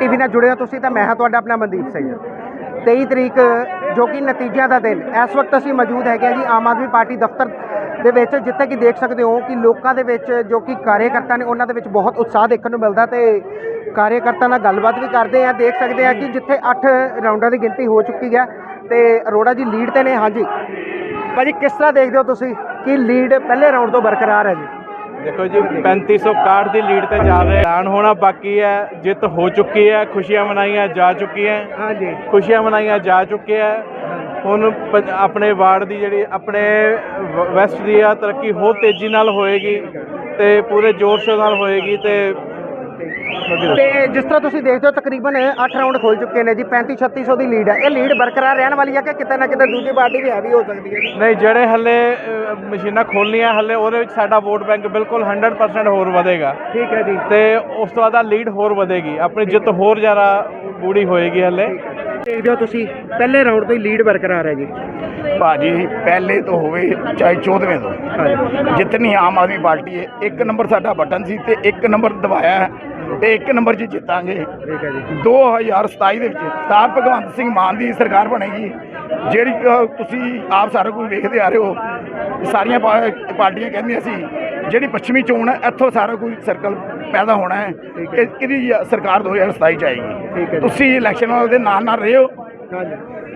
TV ਨਾਲ ਜੁੜੇ ਹੋ ਤੁਸੀਂ ਤਾਂ ਮੈਂ ਹਾਂ ਤੁਹਾਡਾ ਆਪਣਾ ਮਨਦੀਪ ਸਿੰਘ। 23 ਤਰੀਕ, ਜੋ ਕਿ ਨਤੀਜਿਆਂ ਦਾ ਦਿਨ। ਇਸ ਵਕਤ ਅਸੀਂ ਮੌਜੂਦ ਹੈਗੇ ਹਾਂ ਜੀ ਆਮ ਆਦਮੀ ਪਾਰਟੀ ਦਫ਼ਤਰ ਦੇ ਵਿੱਚ, ਜਿੱਥੇ ਕਿ ਦੇਖ ਸਕਦੇ ਹੋ ਕਿ ਲੋਕਾਂ ਦੇ ਵਿੱਚ ਜੋ ਕਿ ਕਾਰਜਕਰਤਾ ਨੇ, ਉਹਨਾਂ ਦੇ ਵਿੱਚ ਬਹੁਤ ਉਤਸ਼ਾਹ ਦੇਖਣ ਨੂੰ ਮਿਲਦਾ ਤੇ ਕਾਰਜਕਰਤਾ ਨਾਲ ਗੱਲਬਾਤ ਵੀ ਕਰਦੇ ਆ ਦੇਖ ਸਕਦੇ ਆ ਕਿ ਜਿੱਥੇ 8 ਰਾਉਂਡਾਂ ਦੀ ਗਿਣਤੀ ਹੋ ਚੁੱਕੀ ਹੈ ਤੇ ਅਰੋੜਾ ਜੀ ਲੀਡ ਤੇ ਨੇ। ਹਾਂਜੀ। ਭਾਜੀ, ਕਿਸ ਤਰ੍ਹਾਂ ਦੇਖਦੇ ਹੋ ਤੁਸੀਂ ਕਿ ਲੀਡ ਪਹਿਲੇ ਰਾਉਂਡ ਤੋਂ ਬਰਕਰਾਰ ਹੈ ਜੀ? ਦੇਖੋ ਜੀ 3561 ਦੀ ਲੀਡ ਤੇ ਜਾ ਰਹੇ। ਐਲਾਨ ਹੋਣਾ ਬਾਕੀ ਹੈ ਜਿੱਤ ਹੋ ਚੁੱਕੀ ਹੈ ਖੁਸ਼ੀਆਂ ਮਨਾਈਆਂ ਜਾ ਚੁੱਕੀਆਂ। ਹਾਂਜੀ। ਖੁਸ਼ੀਆਂ ਮਨਾਈਆਂ ਜਾ ਚੁੱਕੀਆਂ। ਹੁਣ ਪੰ- ਆਪਣੇ ਵਾਰਡ ਦੀ ਜਿਹੜੀ ਆਪਣੇ ਵ- ਵੈਸਟ ਦੀ ਆ ਤਰੱਕੀ ਹੋਰ ਤੇਜ਼ੀ ਨਾਲ ਹੋਏਗੀ ਤੇ ਪੂਰੇ ਜ਼ੋਰ ਸ਼ੋਰ ਨਾਲ ਹੋਏਗੀ ਤੇ ਤੇ ਜਿਸ ਤਰ੍ਹਾਂ ਤੁਸੀਂ ਦੇਖਦੇ ਹੋ ਤਕਰੀਬਨ 8 ਰਾਉਂਡ ਖੁੱਲ ਚੁੱਕੇ ਨੇ ਜੀ 35 3600 ਦੀ ਲੀਡ ਹੈ ਇਹ ਲੀਡ ਬਰਕਰਾਰ ਰਹਿਣ ਵਾਲੀ ਹੈ ਕਿ ਕਿਤੇ ਨਾ ਕਿਤੇ ਦੂਜੀ ਪਾਰਟੀ ਵੀ ਹੈਵੀ ਹੋ ਸਕਦੀ ਹੈ ਨਹੀਂ ਜਿਹੜੇ ਹੱਲੇ ਮਸ਼ੀਨਾਂ ਖੋਲਣੀਆਂ ਹੱਲੇ ਉਹਦੇ ਵਿੱਚ ਸਾਡਾ ਵੋਟ ਬੈਂਕ ਬਿਲਕੁਲ 100% ਹੋਰ ਵਧੇਗਾ। ਠੀਕ ਹੈ ਜੀ। ਤੇ ਉਸ ਤੋਂ ਬਾਅਦ ਲੀਡ ਹੋਰ ਵਧੇਗੀ। ਆਪਣੀ ਜਿੱਤ ਹੋਰ ਜ਼ਿਆਦਾ ਗੂੜੀ ਹੋਏਗੀ ਹੱਲੇ। ਦੇਖਦੇ ਹੋ ਤੁਸੀਂ ਪਹਿਲੇ ਰਾਉਂਡ ਤੋਂ ਹੀ ਲੀਡ ਬਰਕਰਾਰ ਹੈ ਜੀ। ਭਾਜੀ ਪਹਿਲੇ ਤੋਂ ਹੋਵੇ ਚਾਹੇ 14ਵੇਂ ਤੋਂ। ਜਿੱਤਨੀ ਆਮ ਆਦਮੀ ਪਾਰਟੀ ਹੈ ਇੱਕ ਨੰਬਰ ਸਾਡਾ ਬਟਨ ਸੀ ਤੇ ਇੱਕ ਨੰਬਰ ਦਬਾਇਆ ਹੈ ਤੇ ਇੱਕ ਨੰਬਰ 'ਚ ਜਿੱਤਾਂਗੇ। ਠੀਕ ਹੈ ਜੀ। 2027 ਦੇ ਵਿੱਚ ਸਰਦਾਰ ਭਗਵੰਤ ਸਿੰਘ ਮਾਨ ਦੀ ਸਰਕਾਰ ਬਣੇਗੀ ਜਿਹੜੀ ਤੁਸੀਂ ਆਪ ਸਾਰਾ ਕੁਝ ਵੇਖਦੇ ਆ ਰਹੇ ਹੋ ਸਾਰੀਆਂ ਪਾਰਟੀਆਂ ਕਹਿੰਦੀਆਂ ਸੀ ਜਿਹੜੀ ਪੱਛਮੀ ਚੋਣ ਹੈ ਇੱਥੋਂ ਸਾਰਾ ਕੁਝ ਸਰਕਲ ਪੈਦਾ ਹੋਣਾ ਹੈ ਕਿ ਕਿਹਦੀ ਸਰਕਾਰ 2027 ਚ ਆਏਗੀ। ਤੁਸੀਂ ਇਲੈਕਸ਼ਨ ਵਾਲੇ ਦੇ ਨਾਲ ਨਾਲ ਰਹੇ। ਹੋ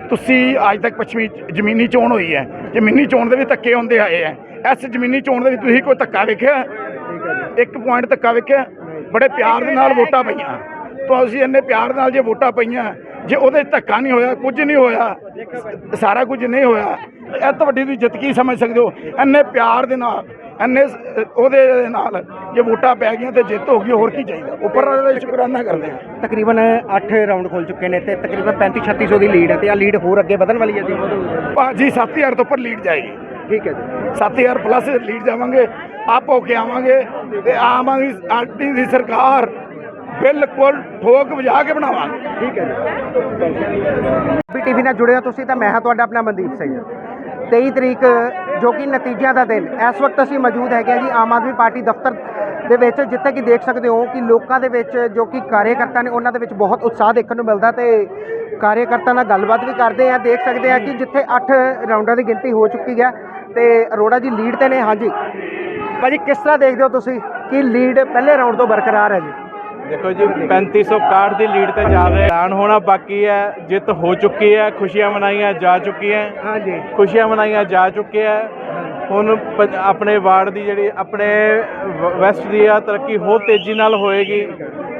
ਤੁਸੀਂ ਅੱਜ ਤੱਕ ਪੱਛਮੀ ਜ਼ਮੀਨੀ ਚੋਣ ਹੋਈ ਹੈ। ਜ਼ਮੀਨੀ ਚੋਣ ਦੇ ਵੀ ਧੱਕੇ ਹੁੰਦੇ ਆਏ ਹੈ। ਇਸ ਜ਼ਮੀਨੀ ਚੋਣ ਦੇ ਵਿੱਚ ਤੁਸੀਂ ਕੋਈ ਧੱਕਾ ਵੇਖਿਆ ਇੱਕ ਪੁਆਇੰਟ ਧੱਕਾ ਵੇਖਿਆ ਬੜੇ ਪਿਆਰ ਦੇ ਨਾਲ ਵੋਟਾਂ ਪਈਆਂ। ਤੁਸੀਂ ਇੰਨੇ ਪਿਆਰ ਨਾਲ ਜੇ ਵੋਟਾਂ ਪਈਆਂ ਜੇ ਉਹਦੇ ਧੱਕਾ ਨਹੀਂ ਹੋਇਆ ਕੁਝ ਨਹੀਂ ਹੋਇਆ ਸਾਰਾ ਕੁਝ ਨਹੀਂ ਹੋਇਆ ਇਹ ਤਾਂ ਵੱਡੀ ਤੁਸੀਂ ਜਿੱਤ ਕੀ ਸਮਝ ਸਕਦੇ ਹੋ? ਇੰਨੇ ਪਿਆਰ ਦੇ ਨਾਲ। ਸ- ਉਹਦੇ ਨਾਲ ਜੇ ਵੋਟਾਂ ਪੈ ਗਈਆਂ ਤੇ ਜਿੱਤ ਹੋ ਗਈ ਹੋਰ ਕੀ ਚਾਹੀਦਾ? ਉੱਪਰ ਵਾਲੇ ਦਾ ਸ਼ੁਕਰਾਨਾ ਕਰਦੇ ਹਾਂ। ਤਕਰੀਬਨ 8 ਰਾਉਂਡ ਖੁੱਲ ਚੁੱਕੇ ਨੇ ਤੇ ਤਕਰੀਬਨ 35 3600 ਦੀ ਲੀਡ ਹੈ ਤੇ ਆ ਲੀਡ ਹੋਰ ਅੱਗੇ ਵਧਣ ਵਾਲੀ ਹੈ ਜੀ? ਭਾਜੀ 7000 ਤੋਂ ਉੱਪਰ ਲੀਡ ਜਾਏਗੀ। ਠੀਕ ਹੈ ਜੀ। 7000 ਪਲੱਸ ਲੀਡ ਜਾਵਾਂਗੇ ਆਪ ਹੋ ਕੇ ਆਵਾਂਗੇ ਤੇ ਆਮ ਆਦਮੀ ਪਾਰਟੀ ਦੀ ਸਰਕਾਰ। ਬਿਲਕੁਲ ਠੋਕ ਵਜਾ ਕੇ ਬਣਾਵਾਂਗੇ। ਠੀਕ ਹੈ ਜੀ। ਵੀ ਟੀਵੀ ਨਾਲ ਜੁੜੇ ਹੋ ਤੁਸੀਂ ਤਾਂ ਮੈਂ ਹਾਂ ਤੁਹਾਡਾ ਆਪਣਾ ਮਨਦੀਪ ਸਿੰਘ। 23 ਤਰੀਕ, ਜੋ ਕਿ ਨਤੀਜਿਆਂ ਦਾ ਦਿਨ। ਇਸ ਵਕਤ ਅਸੀਂ ਮੌਜੂਦ ਹੈਗੇ ਹਾਂ ਜੀ, ਆਮ ਆਦਮੀ ਪਾਰਟੀ ਦਫ਼ਤਰ ਦੇ ਵਿੱਚ, ਜਿੱਥੇ ਕਿ ਦੇਖ ਸਕਦੇ ਹੋ ਕਿ ਲੋਕਾਂ ਦੇ ਵਿੱਚ ਜੋ ਕਿ ਕਾਰਜਕਰਤਾ ਨੇ, ਉਹਨਾਂ ਦੇ ਵਿੱਚ ਬਹੁਤ ਉਤਸ਼ਾਹ ਦੇਖਣ ਨੂੰ ਮਿਲਦਾ ਤੇ ਕਾਰਜਕਰਤਾ ਨਾਲ ਗੱਲਬਾਤ ਵੀ ਕਰਦੇ ਆ ਦੇਖ ਸਕਦੇ ਆ ਕਿ ਜਿੱਥੇ 8 ਰਾਉਂਡਾਂ ਦੀ ਗਿਣਤੀ ਹੋ ਚੁੱਕੀ ਹੈ ਤੇ ਅਰੋੜਾ ਜੀ ਲੀਡ ਤੇ ਨੇ। ਹਾਂਜੀ। ਭਾਜੀ, ਕਿਸ ਤਰ੍ਹਾਂ ਦੇਖਦੇ ਹੋ ਤੁਸੀਂ ਕਿ ਲੀਡ ਪਹਿਲੇ ਰਾਉਂਡ ਤੋਂ ਬਰਕਰਾਰ ਹੈ ਜੀ? ਦੇਖੋ ਜੀ 3561 ਦੀ ਲੀਡ ਤੇ ਜਾ ਰਹੇ। ਐਲਾਨ ਹੋਣਾ ਬਾਕੀ ਹੈ ਜਿੱਤ ਹੋ ਚੁੱਕੀ ਹੈ ਖੁਸ਼ੀਆਂ ਮਨਾਈਆਂ ਜਾ ਚੁੱਕੀਆਂ। ਹਾਂਜੀ। ਖੁਸ਼ੀਆਂ ਮਨਾਈਆਂ ਜਾ ਚੁੱਕੀਆਂ। ਹੁਣ ਪੰ- ਆਪਣੇ ਵਾਰਡ ਦੀ ਜਿਹੜੀ ਆਪਣੇ ਵ- ਵੈਸਟ ਦੀ ਆ ਤਰੱਕੀ ਹੋਰ ਤੇਜ਼ੀ ਨਾਲ ਹੋਏਗੀ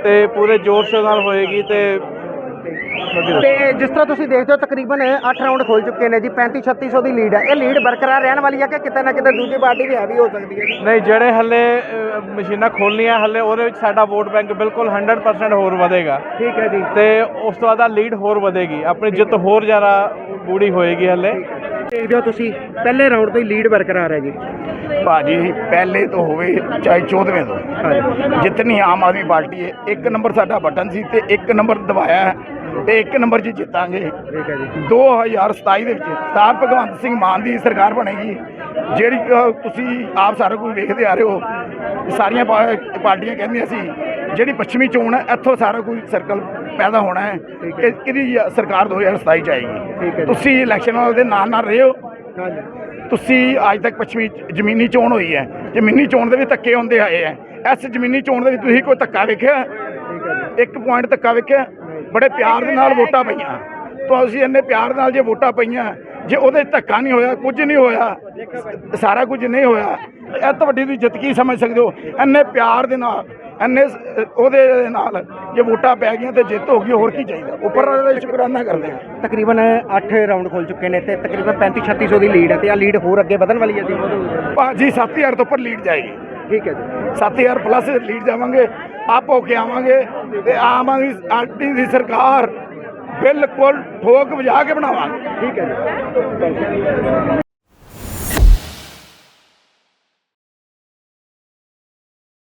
ਤੇ ਪੂਰੇ ਜ਼ੋਰ ਸ਼ੋਰ ਨਾਲ ਹੋਏਗੀ ਤੇ ਤੇ ਜਿਸ ਤਰ੍ਹਾਂ ਤੁਸੀਂ ਦੇਖਦੇ ਹੋ ਤਕਰੀਬਨ 8 ਰਾਉਂਡ ਖੁੱਲ ਚੁੱਕੇ ਨੇ ਜੀ। 35 3600 ਦੀ ਲੀਡ ਹੈ ਇਹ ਲੀਡ ਬਰਕਰਾਰ ਰਹਿਣ ਵਾਲੀ ਹੈ ਕਿ ਕਿਤੇ ਨਾ ਕਿਤੇ ਦੂਜੀ ਪਾਰਟੀ ਵੀ ਹੈਵੀ ਹੋ ਸਕਦੀ ਹੈ ਨਹੀਂ ਜਿਹੜੇ ਹੱਲੇ ਮਸ਼ੀਨਾਂ ਖੋਲਣੀਆਂ ਹੱਲੇ ਉਹਦੇ ਵਿੱਚ ਸਾਡਾ ਵੋਟ ਬੈਂਕ ਬਿਲਕੁਲ 100% ਹੋਰ ਵਧੇਗਾ। ਠੀਕ ਹੈ ਜੀ। ਤੇ ਉਸ ਤੋਂ ਬਾਅਦ ਆ ਲੀਡ ਹੋਰ ਵਧੇਗੀ। ਆਪਣੀ ਜਿੱਤ ਹੋਰ ਜ਼ਿਆਦਾ ਗੂੜੀ ਹੋਏਗੀ ਹੱਲੇ। ਦੇਖਦੇ ਹੋ ਤੁਸੀਂ ਪਹਿਲੇ ਰਾਉਂਡ ਤੋਂ ਹੀ ਲੀਡ ਬਰਕਰਾਰ ਹੈ ਜੀ। ਭਾਜੀ ਪਹਿਲੇ ਤੋਂ ਹੋਵੇ ਚਾਹੇ 14ਵੇਂ ਤੋਂ। ਜਿੱਤਨੀ ਆਮ ਆਦਮੀ ਪਾਰਟੀ ਹੈ ਇੱਕ ਨੰਬਰ ਸਾਡਾ ਬਟਨ ਸੀ ਤੇ ਇੱਕ ਨੰਬਰ ਦਬਾਇਆ ਹੈ। ਤੇ ਇੱਕ ਨੰਬਰ 'ਚ ਜਿੱਤਾਂਗੇ। ਠੀਕ ਹੈ ਜੀ। 2027 ਦੇ ਵਿੱਚ ਸਰਦਾਰ ਭਗਵੰਤ ਸਿੰਘ ਮਾਨ ਦੀ ਸਰਕਾਰ ਬਣੇਗੀ ਜਿਹੜੀ ਅ, ਤੁਸੀਂ ਆਪ ਸਾਰਾ ਕੁਝ ਵੇਖਦੇ ਆ ਰਹੇ ਹੋ। ਸਾਰੀਆਂ ਪਾ- ਪਾਰਟੀਆਂ ਕਹਿੰਦੀਆਂ ਸੀ ਜਿਹੜੀ ਪੱਛਮੀ ਚੋਣ ਹੈ ਇੱਥੋਂ ਸਾਰਾ ਕੁਝ ਸਰਕਲ ਪੈਦਾ ਹੋਣਾ ਹੈ। ਕਿ ਕਿਹਦੀ ਸਰਕਾਰ 2027 ਚ ਠੀਕ ਹੈ ਆਏਗੀ ਜੀ। ਤੁਸੀਂ ਇਲੈਕਸ਼ਨ ਵਾਲੇ ਦੇ ਨਾਲ ਨਾਲ ਰਹੇ ਹੋ। ਹਾਂਜੀ। ਤੁਸੀਂ ਅੱਜ ਤੱਕ ਪੱਛਮੀ ਜ਼ਮੀਨੀ ਚੋਣ ਹੋਈ ਹੈ। ਜ਼ਮੀਨੀ ਚੋਣ ਦੇ ਵੀ ਧੱਕੇ ਹੁੰਦੇ ਆਏ ਹੈ। ਇਸ ਜ਼ਮੀਨੀ ਚੋਣ ਦੇ ਵਿੱਚ ਤੁਸੀਂ ਕੋਈ ਧੱਕਾ ਵੇਖਿਆ? ਇੱਕ ਪੁਆਇੰਟ ਧੱਕਾ ਵੇਖਿਆ? ਬੜੇ ਪਿਆਰ ਦੇ ਨਾਲ ਵੋਟਾਂ ਪਈਆਂ। ਤੁਸੀਂ ਇੰਨੇ ਪਿਆਰ ਨਾਲ ਜੇ ਵੋਟਾਂ ਪਈਆਂ ਜੇ ਉਹਦੇ ਧੱਕਾ ਨਹੀਂ ਹੋਇਆ ਕੁਝ ਨਹੀਂ ਹੋਇਆ ਸਾਰਾ ਕੁਝ ਨਹੀਂ ਹੋਇਆ ਇਹ ਤਾਂ ਵੱਡੀ ਤੁਸੀਂ ਜਿੱਤ ਕੀ ਸਮਝ ਸਕਦੇ ਹੋ? ਇੰਨੇ ਪਿਆਰ ਦੇ ਨਾਲ ਇੰਨੇ ਉਹਦੇ ਨਾਲ ਜੇ ਵੋਟਾਂ ਪੈ ਗਈਆਂ ਤੇ ਜਿੱਤ ਹੋ ਗਈ ਹੋਰ ਕੀ ਚਾਹੀਦਾ? ਉੱਪਰ ਵਾਲੇ ਦਾ ਸ਼ੁਕਰਾਨਾ ਕਰਦੇ ਹਾਂ। ਤਕਰੀਬਨ 8 ਰਾਉਂਡ ਖੁੱਲ ਚੁੱਕੇ ਨੇ ਤੇ ਤਕਰੀਬਨ 35 3600 ਦੀ ਲੀਡ ਹੈ ਤੇ ਆ ਲੀਡ ਹੋਰ ਅੱਗੇ ਵਧਣ ਵਾਲੀ ਹੈ ਜੀ? ਭਾਜੀ 7000 ਤੋਂ ਉੱਪਰ ਲੀਡ ਜਾਏਗੀ। ਠੀਕ ਹੈ ਜੀ। 7000 ਪਲੱਸ ਲੀਡ ਜਾਵਾਂਗੇ, ਆਪ ਹੋ ਕੇ ਆਵਾਂਗੇ ਤੇ ਆਮ ਆਦਮੀ ਪਾਰਟੀ ਦੀ ਸਰਕਾਰ। ਬਿਲਕੁਲ ਠੋਕ ਵਜਾ ਕੇ ਬਣਾਵਾਂਗੇ। ਠੀਕ ਹੈ ਜੀ।